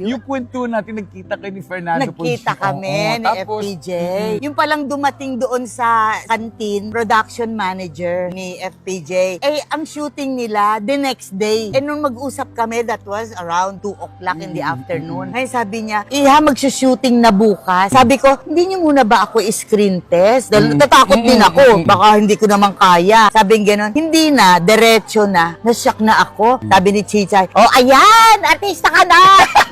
Yung kwento natin, nagkita kayo ni Fernando Nagkita Poncio. kami ni tapos, FPJ. mm, Yung palang dumating doon sa canteen, production manager ni FPJ. Eh, ang shooting nila, the next day. Eh, nung mag-usap kami, that was around 2 o'clock in the Mm, afternoon. Ngayon sabi niya, Iha, magsushooting na bukas. Sabi ko, hindi niyo muna ba ako screen test? Dahil natatakot din ako. Baka hindi ko naman kaya. Sabi gano'n, hindi na, diretso na. Nasyak na ako. Sabi ni Chichay, oh, ayan, artista ka na!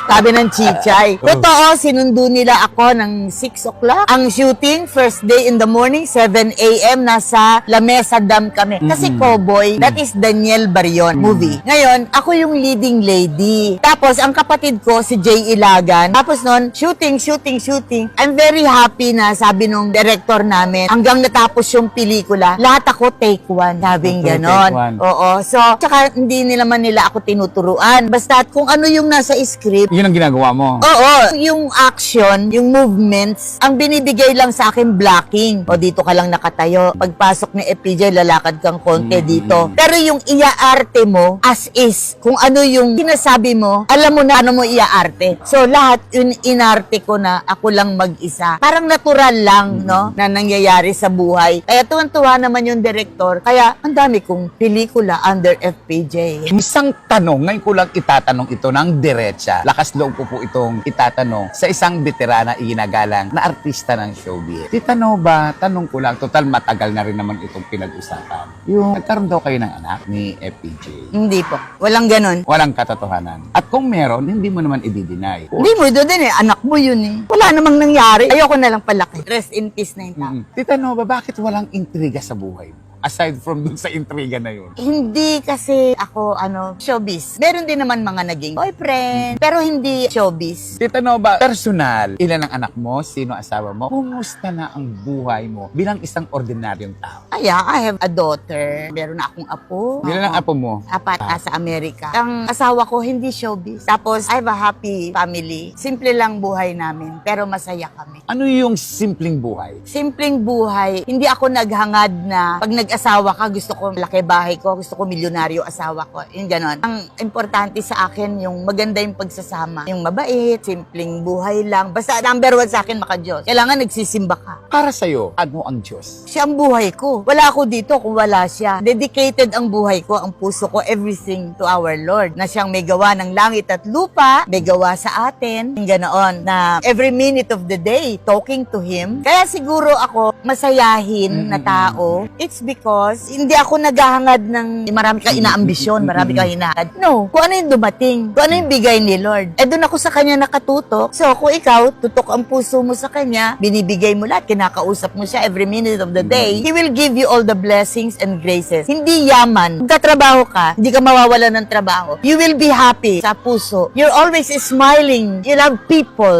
Sabi ng Chichay. Oh. Totoo, sinundo nila ako ng 6 o'clock. Ang shooting, first day in the morning, 7 a.m. Nasa La Mesa Dam kami. Kasi. Cowboy, that is Daniel Barion movie. Ngayon, ako yung leading lady. Tapos, ang kapatid ko, si Jay Ilagan. Tapos nun, shooting, shooting, shooting. I'm very happy na sabi nung director namin, hanggang natapos yung pelikula, lahat ako take one. Sabing Okay, ganon. take one. Oo. So, tsaka hindi nila man nila ako tinuturuan. Basta kung ano yung nasa script, Yun ang ginagawa mo. Oo, yung action, yung movements, ang binibigay lang sa akin blocking. O dito ka lang nakatayo. Pagpasok ni FPJ, lalakad kang konti Mm. dito. Pero yung iaarte mo, as is, kung ano yung sinasabi mo, alam mo na ano mo iaarte. So lahat yun inarte ko na ako lang mag-isa. Parang natural lang, no, na nangyayari sa buhay. Kaya tuwan-tuwa naman yung director. Kaya ang dami kong pelikula under FPJ. Isang tanong, ngayon ko lang itatanong ito ng diretsa. Lakas loob ko po itong itatanong sa isang veterana iginagalang na artista ng showbiz. Tita Nova, tanong ko lang, total matagal na rin naman itong pinag-usapan. Yung nagkaroon daw kayo ng anak ni FPJ. Hindi po. Walang ganun. Walang katotohanan. At kung meron, hindi mo naman i-deny. Hindi mo ito din eh. Anak mo yun eh. Wala namang nangyari. Ayoko na lang palaki. Rest in peace na yung tao. Mm. Tita Nova, bakit walang intriga sa buhay mo? Aside from dun sa intriga na yun. Hindi kasi ako, ano, showbiz. Meron din naman mga naging boyfriend, pero hindi showbiz. Tita Nova, personal, ilan ang anak mo? Sino asawa mo? Kumusta na ang buhay mo bilang isang ordinaryong tao? Kaya, I have a daughter. Meron na akong apo. Ilan ang apo mo? Apat ah, sa Amerika. Ang asawa ko, hindi showbiz. Tapos, I have a happy family. Simple lang buhay namin, pero masaya kami. Ano yung simpleng buhay? Simpleng buhay. Hindi ako naghangad na pag nag-asawa ka, gusto ko laki bahay ko, gusto ko milyonaryo asawa ko. Yung ganon. Ang importante sa akin, yung maganda yung pagsasama. Yung mabait, simpleng buhay lang. Basta number one sa akin, maka-Diyos. Kailangan nagsisimba ka. Para sa'yo, ano ang Diyos? Siya ang buhay ko. Wala ako dito kung wala siya. Dedicated ang buhay ko, ang puso ko, everything to our Lord. Na siyang may gawa ng langit at lupa, may gawa sa atin. Yung ganoon, na every minute of the day, talking to Him. Kaya siguro ako, masayahin na tao. It's because, hindi ako naghahangad ng marami kang inaambisyon, marami kang hinahangad. No, kung ano yung dumating, kung ano yung bigay ni Lord. Eh doon ako sa Kanya nakatutok. So, kung ikaw, tutok ang puso mo sa Kanya, binibigay mo lahat, kinakausap mo siya every minute of the day, He will give you all the blessings and graces. Hindi yaman. Magkatrabaho ka, hindi ka mawawala ng trabaho. You will be happy sa puso. You're always smiling. You love people.